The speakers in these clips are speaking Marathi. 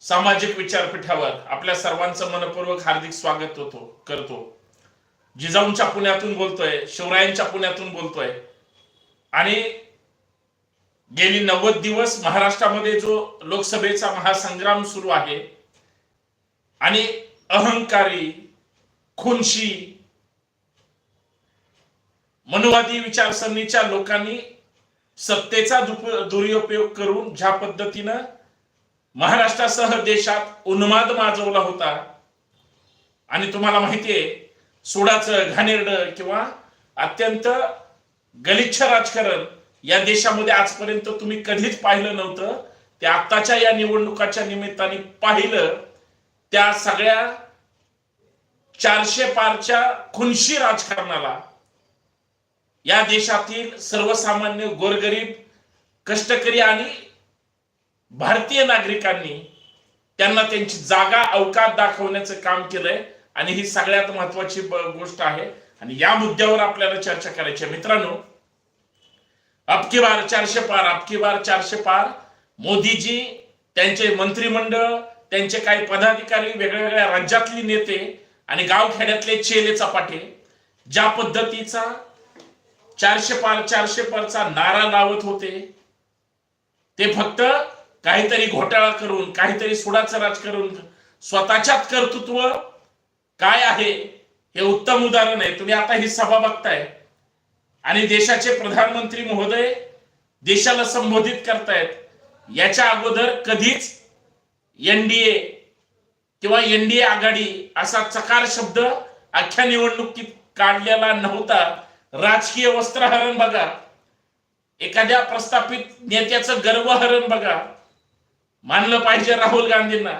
सामाजिक विचारपीठावर आपल्या सर्वांचं मनपूर्वक हार्दिक स्वागत होतो करतो. जिजाऊंच्या पुण्यातून बोलतोय शिवरायांच्या पुण्यातून बोलतोय. आणि गेली नव्वद दिवस महाराष्ट्रामध्ये जो लोकसभेचा महासंग्राम सुरू आहे आणि अहंकारी खुनशी मनुवादी विचारसरणीच्या लोकांनी सत्तेचा दुप- दुरुपयोग करून ज्या पद्धतीनं महाराष्ट्रासह देशात उन्माद माजवला होता. आणि तुम्हाला माहितीये सोडाचं घाणेरडं किंवा अत्यंत गलिच्छ राजकारण या देशामध्ये आजपर्यंत तुम्ही कधीच पाहिलं नव्हतं. ते आत्ताच्या या निवडणुकाच्या निमित्ताने पाहिलं. त्या सगळ्या चारशे पारच्या खुनशी राजकारणाला या देशातील सर्वसामान्य गोरगरीब कष्टकरी आणि भारतीय नागरिकांनी त्यांना त्यांची जागा अवकाश दाखवण्याचं काम केलंय आणि ही सगळ्यात महत्वाची गोष्ट आहे. आणि या मुद्द्यावर आपल्याला चर्चा करायची आहे. मित्रांनो अबकी बार चारशे पार अबकी बार चारशे पार. मोदीजी त्यांचे मंत्रिमंडळ त्यांचे काही पदाधिकारी वेगळ्या वेगळ्या राज्यातली नेते आणि गावखेड्यातले चेले चपाटे ज्या पद्धतीचा चारशे पार चारशे पारचा नारा लावत होते ते फक्त काहीतरी घोटाळा करून काहीतरी सुडाचं राजकारण स्वतःच्यात कर्तृत्व काय आहे हे उत्तम उदाहरण आहे. तुम्ही आता ही सभा बघताय. आणि देशाचे प्रधानमंत्री महोदय देशाला संबोधित करतायत. याच्या अगोदर कधीच एनडीए किंवा एनडीए आघाडी असा चकार शब्द अख्ख्या निवडणुकीत काढलेला नव्हता. राजकीय वस्त्रहरण बघा. एखाद्या प्रस्थापित नेत्याचं गर्वहरण बघा. मानलं पाहिजे राहुल गांधींना.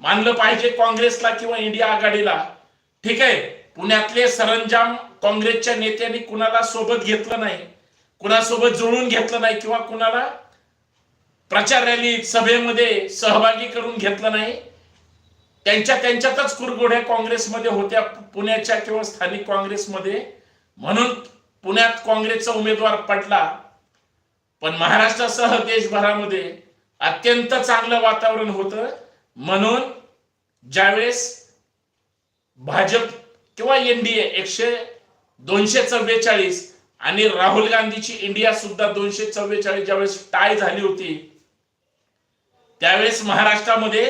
मानलं पाहिजे काँग्रेसला किंवा इंडिया आघाडीला. ठीक आहे? पुण्यातले सरंजाम काँग्रेसच्या नेत्यांनी कुणाला सोबत घेतलं नाही कुणासोबत जुळून घेतलं नाही किंवा कुणाला प्रचार रॅली सभेमध्ये सहभागी करून घेतलं नाही त्यांच्या त्यांच्यातच कुरगोड्या काँग्रेसमध्ये होत्या पुण्याच्या किंवा स्थानिक काँग्रेसमध्ये. म्हणून पुण्यात काँग्रेसचा उमेदवार पडला. पण महाराष्ट्रासह देशभरामध्ये अत्यंत चांगलं वातावरण होतं. म्हणून ज्यावेळेस भाजप किंवा एनडीए एकशे दोनशे चव्वेचाळीस आणि राहुल गांधीची इंडिया सुद्धा दोनशे चव्वेचाळीस ज्यावेळेस टाय झाली होती त्यावेळेस महाराष्ट्रामध्ये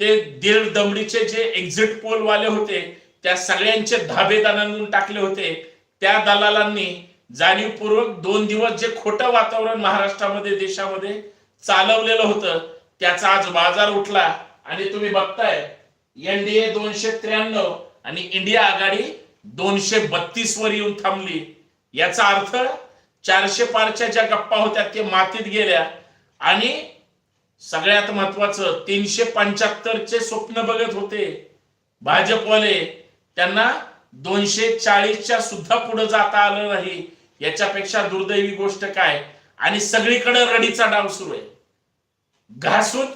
ते दीड दमडीचे जे एक्झिट पोल वाले होते त्या सगळ्यांचे धाबे दणानून टाकले होते. त्या दलालांनी जाणीवपूर्वक दोन दिवस जे खोटं वातावरण महाराष्ट्रामध्ये देशामध्ये चालवलेलं होतं. त्याचा आज बाजार उठला आणि तुम्ही बघताय एनडीए दोनशे त्र्याण्णव आणि इंडिया आघाडी दोनशे बत्तीस वर येऊन थांबली. याचा अर्थ चारशे पारच्या ज्या गप्पा होत्या ते मातीत गेल्या. आणि सगळ्यात महत्वाचं तीनशे पंच्याहत्तरचे स्वप्न बघत होते. भाजपवाले त्यांना दोनशे चाळीसच्या सुद्धा पुढे जाता आलं नाही. याच्यापेक्षा दुर्दैवी गोष्ट काय? आणि सगळीकडे रडीचा डाव सुरू आहे. घासून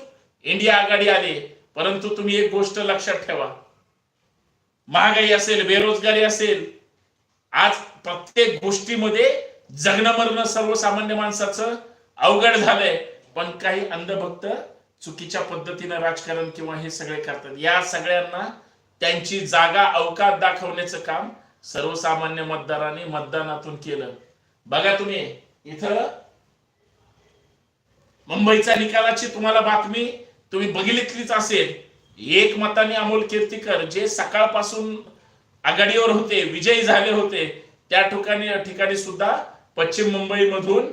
इंडिया आघाडी आली. परंतु तुम्ही एक गोष्ट लक्षात ठेवा. महागाई असेल बेरोजगारी असेल आज प्रत्येक गोष्टीमध्ये जगणं मरणं सर्वसामान्य माणसाचं अवघड झालंय. पण काही अंधभक्त चुकीच्या पद्धतीनं राजकारण किंवा हे सगळे करतात. या सगळ्यांना त्यांची जागा अवकाश दाखवण्याचं काम सर्वसामान्य मतदारांनी मतदानातून केलं. बघा तुम्ही इथं मुंबईच्या निकालाची तुम्हाला बातमी तुम्ही बघितलीच असेल. एक मताने अमोल कीर्तीकर जे सकाळपासून आघाडीवर होते विजयी झाले होते त्या ठिकाणी ठिकाणी सुद्धा पश्चिम मुंबईमधून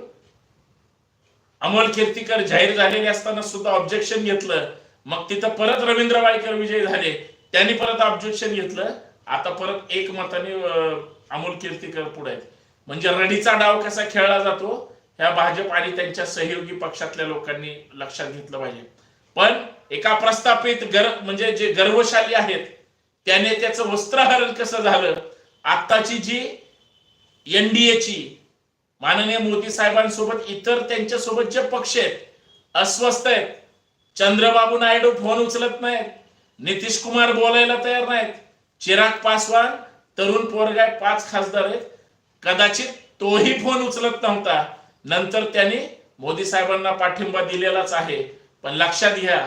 अमोल कीर्तीकर जाहीर झालेले असताना सुद्धा ऑब्जेक्शन घेतलं. मग तिथं परत रवींद्र वायकर विजयी झाले. त्यांनी परत ऑब्जेक्शन घेतलं. आता परत एक मताने अमोल कीर्तीकर पुढे आहेत. म्हणजे रडीचा डाव कसा खेळला जातो ह्या भाजप आणि त्यांच्या सहयोगी पक्षातल्या लोकांनी लक्षात घेतलं पाहिजे. पण एका प्रस्थापित गर म्हणजे जे गर्वशाली आहेत त्याने त्याचं वस्त्रहरण कसं झालं? आत्ताची जी एनडीएची माननीय मोदी साहेबांसोबत इतर त्यांच्यासोबत जे पक्ष आहेत अस्वस्थ आहेत चंद्रबाबू नायडू फोन उचलत नाहीत नितीश कुमार बोलायला तयार नाहीत चिराग पासवान तरुण पोरगाय पाच खासदार आहेत कदाचित तोही फोन उचलत नव्हता. नंतर त्यांनी मोदी साहेबांना पाठिंबा दिलेलाच आहे. पण लक्षात घ्या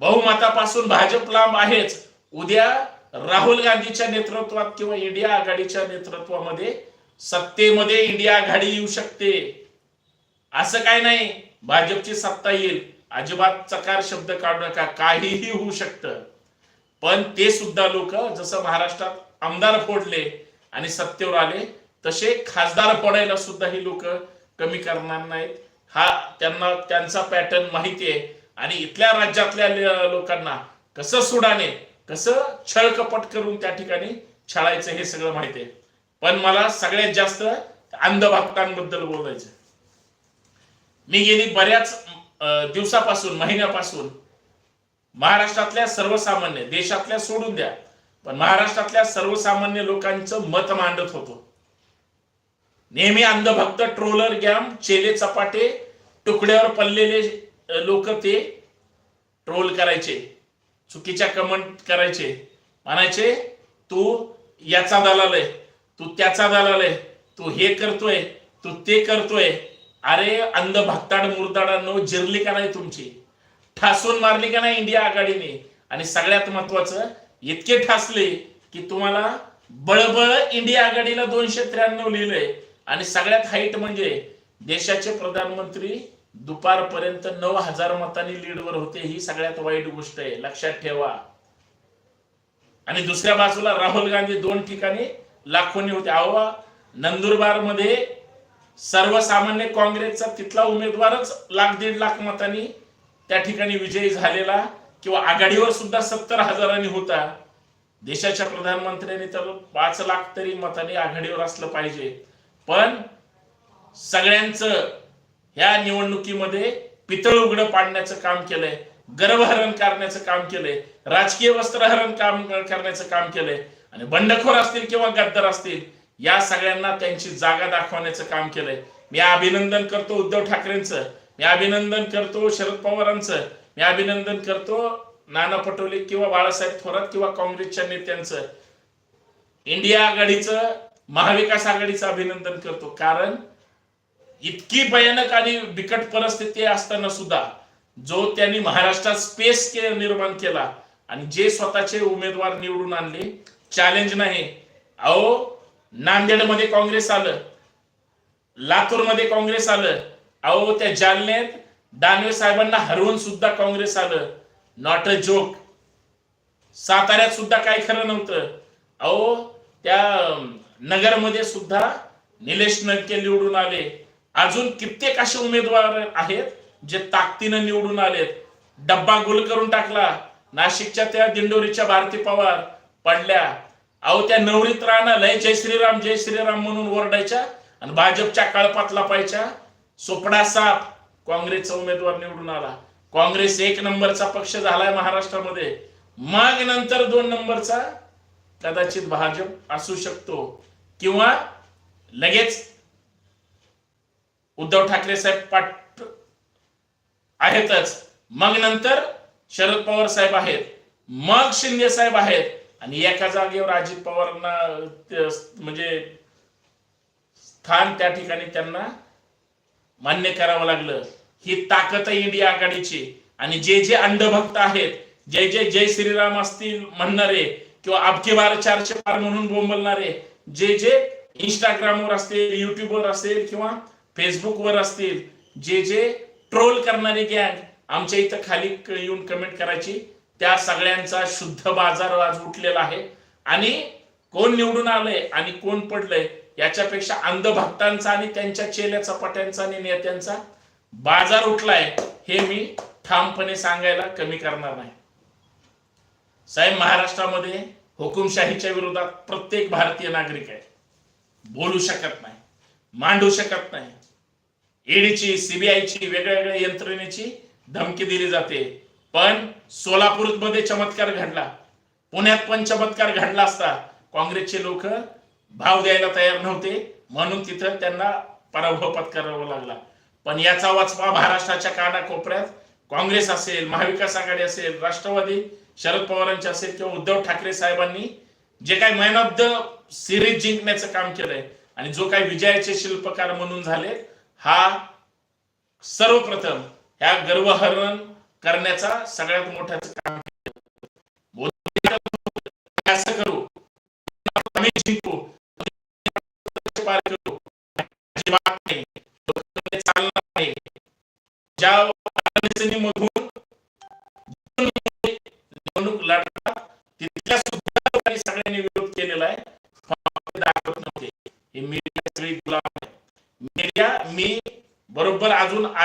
बहुमतापासून भाजप लांब आहेच. उद्या राहुल गांधीच्या नेतृत्वात किंवा इंडिया आघाडीच्या नेतृत्वामध्ये सत्तेमध्ये इंडिया आघाडी येऊ शकते. असं काय नाही भाजपची सत्ता येईल. अजिबात चकार शब्द काढू नका काहीही होऊ शकतं. पण ते सुद्धा लोक जसं महाराष्ट्रात आमदार फोडले आणि सत्तेवर आले तसे खासदार पडायला सुद्धा ही लोक कमी करणार नाहीत. हा त्यांना त्यांचा पॅटर्न माहिती आहे. आणि इथल्या राज्यातल्या लोकांना कसं सुडाने कसं छळकपट करून त्या ठिकाणी छळायचं हे सगळं माहिती आहे. पण मला सगळ्यात जास्त अंधभक्तांबद्दल बोलायचं मी गेली बऱ्याच दिवसापासून महिन्यापासून महाराष्ट्रातल्या सर्वसामान्य देशातल्या सोडून द्या पण महाराष्ट्रातल्या सर्वसामान्य लोकांचं मत मांडत होतो. नेहमी अंधभक्त ट्रोलर गॅम चेले चपाटे तुकड्यावर पडलेले लोक ते ट्रोल करायचे चुकीच्या कमेंट करायचे. म्हणायचे तू याचा दलाल आहे तू त्याचा दलाल आहे तू हे करतोय तू ते करतोय. अरे अंध भक्ताड मुरदाडांनो जिरली का नाही तुमची? ठासून मारली का नाही इंडिया आघाडीने? आणि सगळ्यात महत्वाचं इतके ठासले की तुम्हाला बळबळ इंडिया आघाडीला दोनशे त्र्याण्णव लिहिलंय. आणि सगळ्यात हाईट म्हणजे देशाचे प्रधानमंत्री दुपारपर्यंत नऊ हजार मतांनी लीडवर होते ही सगळ्यात वाईट गोष्ट आहे. लक्षात ठेवा. आणि दुसऱ्या बाजूला राहुल गांधी दोन ठिकाणी लाखोनी होते. अहो नंदुरबारमध्ये सर्वसामान्य काँग्रेसचा तिथला उमेदवारच लाख दीड लाख मतांनी त्या ठिकाणी विजयी झालेला किंवा आघाडीवर सुद्धा सत्तर हजारांनी होता. देशाच्या प्रधानमंत्र्यांनी तर पाच लाख तरी मतांनी आघाडीवर असलं पाहिजे. पण सगळ्यांचं ह्या निवडणुकीमध्ये पितळ उघडं पाडण्याचं काम केलंय गर्भहरण करण्याचं काम केलंय राजकीय वस्त्रहरण काम करण्याचं काम केलंय आणि बंडखोर असतील किंवा गद्दार असतील या सगळ्यांना त्यांची जागा दाखवण्याचं काम केलंय. मी अभिनंदन करतो उद्धव ठाकरेंचं मी अभिनंदन करतो शरद पवारांचं मी अभिनंदन करतो नाना पटोले किंवा बाळासाहेब थोरात किंवा काँग्रेसच्या नेत्यांचं. इंडिया आघाडीचं महाविकास आघाडीचं अभिनंदन करतो. कारण इतकी भयानक आणि बिकट परिस्थिती असताना सुद्धा जो त्यांनी महाराष्ट्रात स्पेस के निर्माण केला आणि जे स्वतःचे उमेदवार निवडून आणले चॅलेंज नाही. अहो नांदेडमध्ये काँग्रेस आलं लातूरमध्ये काँग्रेस आलं अहो त्या जालन्यात दानवे साहेबांना हरवून सुद्धा काँग्रेस आलं. नॉट अ जोक साताऱ्यात सुद्धा काय खरं नव्हतं. अहो त्या नगरमध्ये सुद्धा निलेश नडके निवडून आले. अजून कित्येक असे उमेदवार आहेत जे ताकदीनं निवडून आलेत. डब्बा गुल करून टाकला. नाशिकच्या त्या दिंडोरीच्या भारती पवार पडल्या. अहो त्या नवरीत राहणं लय जय श्रीराम जय श्रीराम म्हणून ओरडायच्या आणि भाजपच्या काळपात लापायच्या सोपडा साप काँग्रेसचा उमेदवार निवडून आला. काँग्रेस एक नंबरचा पक्ष झालाय महाराष्ट्रामध्ये. मग नंतर दोन नंबरचा कदाचित भाजप असू शकतो. किंवा लगेच उद्धव ठाकरे साहेब पाट आहेतच. मग नंतर शरद पवार साहेब आहेत. मग शिंदे साहेब आहेत. आणि एका जागेवर अजित पवारांना म्हणजे स्थान त्या ठिकाणी त्यांना मान्य करावं लागलं. ही ताकद आहे इंडिया आघाडीची. आणि जे जे अंधभक्त आहेत जे जे जय श्रीराम असतील म्हणणारे किंवा अबके बार चारशे पार म्हणून बोंबलणारे जे जे इंस्टाग्रामवर असतील युट्यूबवर असेल किंवा फेसबुकवर असतील जे जे ट्रोल करणारे गँग आमच्या इथं खाली येऊन कमेंट करायची. त्या सगळ्यांचा शुद्ध बाजार आज उठलेला आहे. आणि कोण निवडून आलंय आणि कोण पडलंय याच्यापेक्षा अंधभक्तांचा आणि त्यांच्या चेल्या चपाट्यांचा आणि नेत्यांचा बाजार उठलाय हे मी ठामपणे सांगायला कमी करणार नाही. साहेब महाराष्ट्रामध्ये हुकुमशाहीच्या विरोधात प्रत्येक भारतीय नागरिक आहे. बोलू शकत नाही मांडू शकत नाही. ईडीची सीबीआयची वेगळ्या वेगळ्या यंत्रणेची धमकी दिली जाते. पण सोलापूरमध्ये चमत्कार घडला. पुण्यात पण चमत्कार घडला असता. काँग्रेसचे लोक भाव द्यायला तयार नव्हते. म्हणून तिथं त्यांना पराभव पत्करावा लागला. पण याचा वाचपा महाराष्ट्राच्या कानाकोपऱ्यात काँग्रेस असेल महाविकास आघाडी असेल राष्ट्रवादी शरद पवारांचे असेल किंवा उद्धव ठाकरे साहेबांनी जे काही मॅन ऑफ द सिरीज जिंकण्याचं काम केलंय आणि जो काही विजयाचे शिल्पकार म्हणून झाले हा सर्वप्रथम ह्या गर्वहरण करण्याचा सगळ्यात मोठ्याचं काम असं करू. आम्ही जिंकू. पार करू. नाही. ज्या अडचणीमधून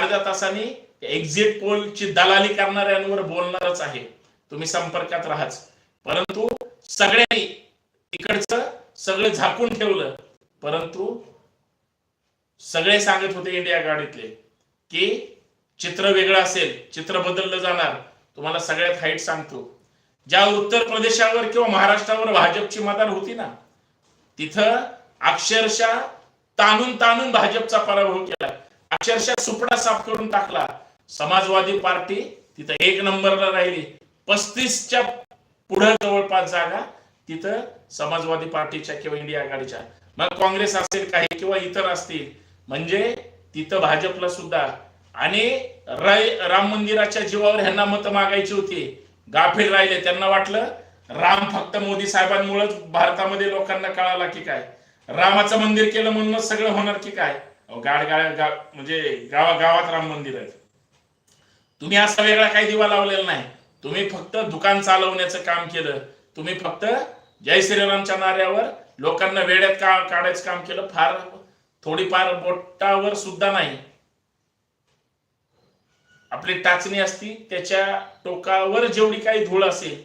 अर्ध्या तासाने एक्झिट पोलची दलाली करणाऱ्यांवर बोलणारच आहे. तुम्ही संपर्कात राहाच. परंतु सगळ्यांनी इकडचं सगळं झाकून ठेवलं. परंतु सगळे सांगत होते इंडिया गाडीतले की चित्र वेगळं असेल चित्र बदललं जाणार. तुम्हाला सगळ्यात हाईट सांगतो. ज्या उत्तर प्रदेशावर किंवा महाराष्ट्रावर भाजपची मदार होती ना तिथं अक्षरशः ताणून ताणून भाजपचा पराभव केला. अक्षरशः सुपडा साफ करून टाकला. समाजवादी पार्टी तिथं एक नंबरला राहिली. पस्तीसच्या पुढे जवळपास जागा तिथं समाजवादी पार्टीच्या किंवा इंडिया आघाडीच्या. मग काँग्रेस असेल काही किंवा इतर असतील म्हणजे तिथं भाजपला सुद्धा. आणि राय राम मंदिराच्या जीवावर ह्यांना मतं मागायची होती. गाफील राहिले त्यांना वाटलं राम फक्त मोदी साहेबांमुळेच भारतामध्ये लोकांना कळाला की काय? रामाचं मंदिर केलं म्हणूनच सगळं होणार की काय? गाड गाड गा म्हणजे गावा गावात राम मंदिर आहे तुम्ही असा वेगळा काही दिवा लावलेला नाही. तुम्ही फक्त दुकान चालवण्याचं काम केलं. तुम्ही फक्त जय श्रीरामच्या नाऱ्यावर लोकांना वेड्यात का काढायचं काम केलं. फार थोडीफार बोटावर सुद्धा नाही. आपली टाचणी असती त्याच्या टोकावर जेवढी काही धूळ असेल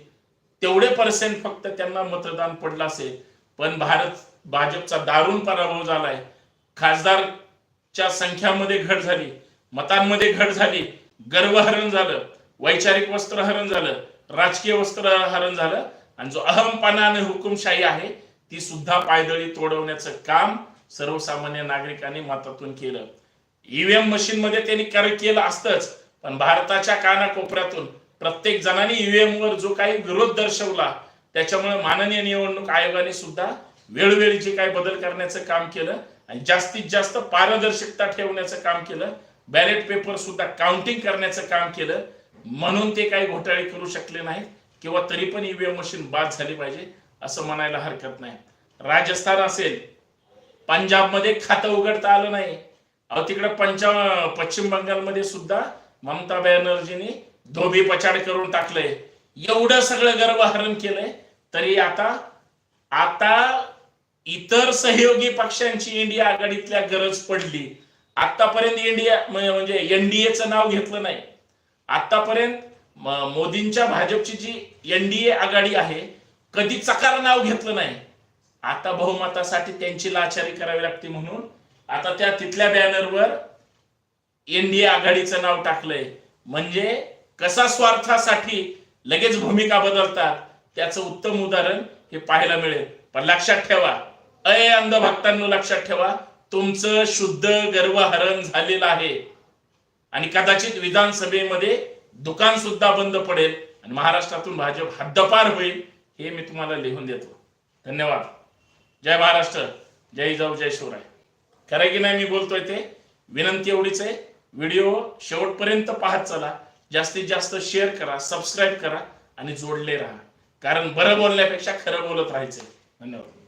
तेवढे पर्सेंट फक्त त्यांना मतदान पडलं असेल. पण भारत भाजपचा दारुण पराभव झालाय. खासदार च्या संख्यामध्ये घट झाली मतांमध्ये घट झाली गर्वहरण झालं वैचारिक वस्त्रहरण झालं राजकीय वस्त्रहरण झालं आणि जो अहमपणा आणि हुकुमशाही आहे ती सुद्धा पायदळी तोडवण्याचं काम सर्वसामान्य नागरिकांनी मतातून केलं. ईव्हीएम मशीन मध्ये त्यांनी कर केलं असतंच पण भारताच्या कानाकोपऱ्यातून प्रत्येक जणांनी ईव्हीएम वर जो काही विरोध दर्शवला त्याच्यामुळे माननीय निवडणूक आयोगाने सुद्धा वेळोवेळी जे काही बदल करण्याचं काम केलं आणि जास्तीत जास्त पारदर्शकता ठेवण्याचं काम केलं. बॅलेट पेपर सुद्धा काउंटिंग करण्याचं काम केलं. म्हणून ते काही घोटाळे करू शकले नाहीत किंवा तरी पण ईव्हीएम मशीन बाद झाली पाहिजे असं म्हणायला हरकत नाही. राजस्थान असेल पंजाबमध्ये खातं उघडता आलं नाही. अहो तिकडे पंचा पश्चिम बंगालमध्ये सुद्धा ममता बॅनर्जीने धोबी पछाड करून टाकलंय. एवढं सगळं गर्वहरण केलंय तरी आता आता इतर सहयोगी पक्षांची इंडिया आघाडीतल्या गरज पडली. आतापर्यंत इंडिया म्हणजे एनडीएचं नाव घेतलं नाही. आतापर्यंत मोदींच्या भाजपची जी एनडीए आघाडी आहे कधी चकार नाव घेतलं नाही. आता बहुमतासाठी त्यांची लाचारी करावी लागते म्हणून आता त्या तिथल्या बॅनरवर एनडीए आघाडीचं नाव टाकलंय. म्हणजे कसा स्वार्थासाठी लगेच भूमिका बदलतात त्याचं उत्तम उदाहरण हे पाहायला मिळेल. पण लक्षात ठेवा अय अंध भक्तांनो लक्षात ठेवा तुमचं शुद्ध गर्वहरण झालेलं आहे. आणि कदाचित विधानसभेमध्ये दुकान सुद्धा बंद पडेल आणि महाराष्ट्रातून भाजप हद्दपार होईल हे मी तुम्हाला लिहून देतो. धन्यवाद. जय महाराष्ट्र जय जाऊ जय शिवराय. खरं की नाही मी बोलतोय ते? विनंती एवढीच आहे. व्हिडिओ शेवटपर्यंत पाहत चला. जास्तीत जास्त शेअर करा सबस्क्राईब करा आणि जोडले राहा. कारण बरं बोलण्यापेक्षा खरं बोलत राहायचंय धन्यवाद.